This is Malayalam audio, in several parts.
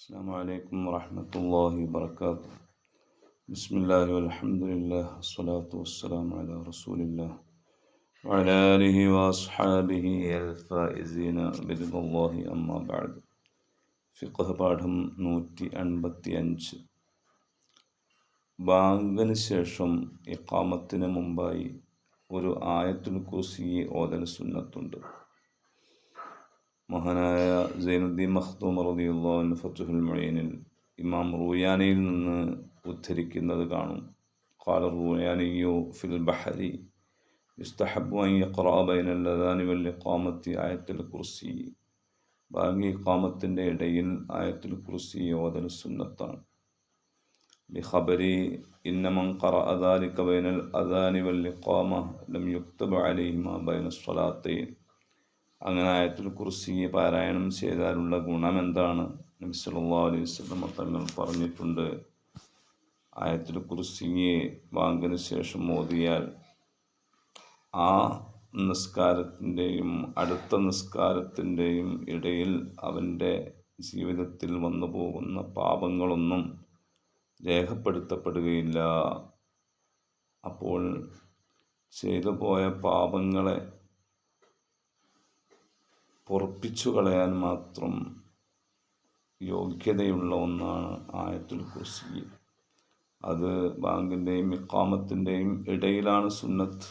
السلام عليكم ورحمة الله وبركاته بسم الله والحمد لله والصلاة والسلام على رسول الله وعلى آله وأصحابه الفائزين برضا الله أما بعد ഫിഖഹ് പാഠം നൂറ്റി അൻപത്തി അഞ്ച് ബാങ്കിന് ശേഷം ഇക്കാമത്തിന് മുമ്പായി ഒരു ആയത്തുൽ കുർസി ഓതൽ സുന്നത്തുണ്ട് മഹാനായ സൈനുദ്ദീൻ മഖ്ദൂം റളിയല്ലാഹു ഫത്തുഹുൽ മുഈനിൽ ഇമാം റൂയാനിയിൽ നിന്ന് ഉദ്ധരിക്കുന്നത് കാണും قال الروياني في البحر يستحب أن يقرأ بين الأذان والإقامة آية الكرسي ബാങ്കി ഇഖാമത്തിൻ്റെ ഇടയിൽ ആയത്തുൽ കുർസി ഓതൽ സുന്നത്താണ് لخبر إن من قرأ ذلك بين الأذان والإقامة لم يكتب عليهما بين الصلاتين അങ്ങനെ ആയത്തിൽ കുറിച്ച് പാരായണം ചെയ്താലുള്ള ഗുണം എന്താണ്? നബി അലൈഹി വസല്ലം തങ്ങൾ പറഞ്ഞിട്ടുണ്ട്. ആയത്തിൽ കുറിച്ചിങ്ങിയെ ബാങ്കിന് ശേഷം ഓതിയാൽ ആ നിസ്കാരത്തിന്റെയും അടുത്ത നിസ്കാരത്തിന്റെയും ഇടയിൽ അവന്റെ ജീവിതത്തിൽ വന്നു പോകുന്ന പാപങ്ങളൊന്നും രേഖപ്പെടുത്തപ്പെടുകയില്ല. അപ്പോൾ ചെയ്തു പോയ പാപങ്ങളെ പൊറപ്പിച്ചു കളയാൻ മാത്രം യോഗ്യതയുള്ള ഒന്നാണ് ആയത്തുൽ കുർസി. അത് ബാങ്കിന്റെയും ഇക്കാമത്തിന്റെയും ഇടയിലാണ് സുന്നത്ത്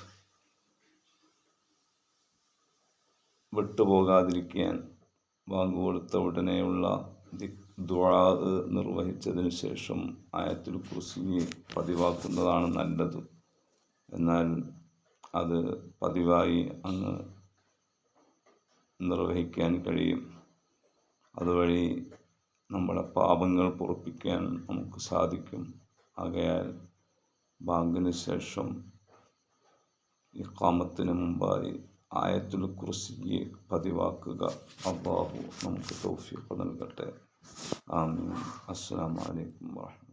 വിട്ടുപോകാതിരിക്കാൻ ബാങ്ക് കൊടുത്ത ഉടനെയുള്ള ദുആ നിർവഹിച്ചതിന് ശേഷം ആയത്തിൽ കുർസിയെ പതിവാക്കുന്നതാണ് നല്ലത്. എന്നാൽ അത് പതിവായി അങ്ങ് നിർവഹിക്കാൻ കഴിയും. അതുവഴി നമ്മുടെ പാപങ്ങൾ പൊറപ്പിക്കാൻ നമുക്ക് സാധിക്കും. ആകയാൽ ബാങ്കിന് ശേഷം ഇക്കാമത്തിന് മുമ്പായി ആയത്തുൽ കുർസിയെ പതിവാക്കുക. അള്ളാഹു നമുക്ക് തൗഫീഖ് നൽകട്ടെ. ആമീൻ. അസ്സലാമു അലൈക്കും വാഹമത്തുള്ളാഹി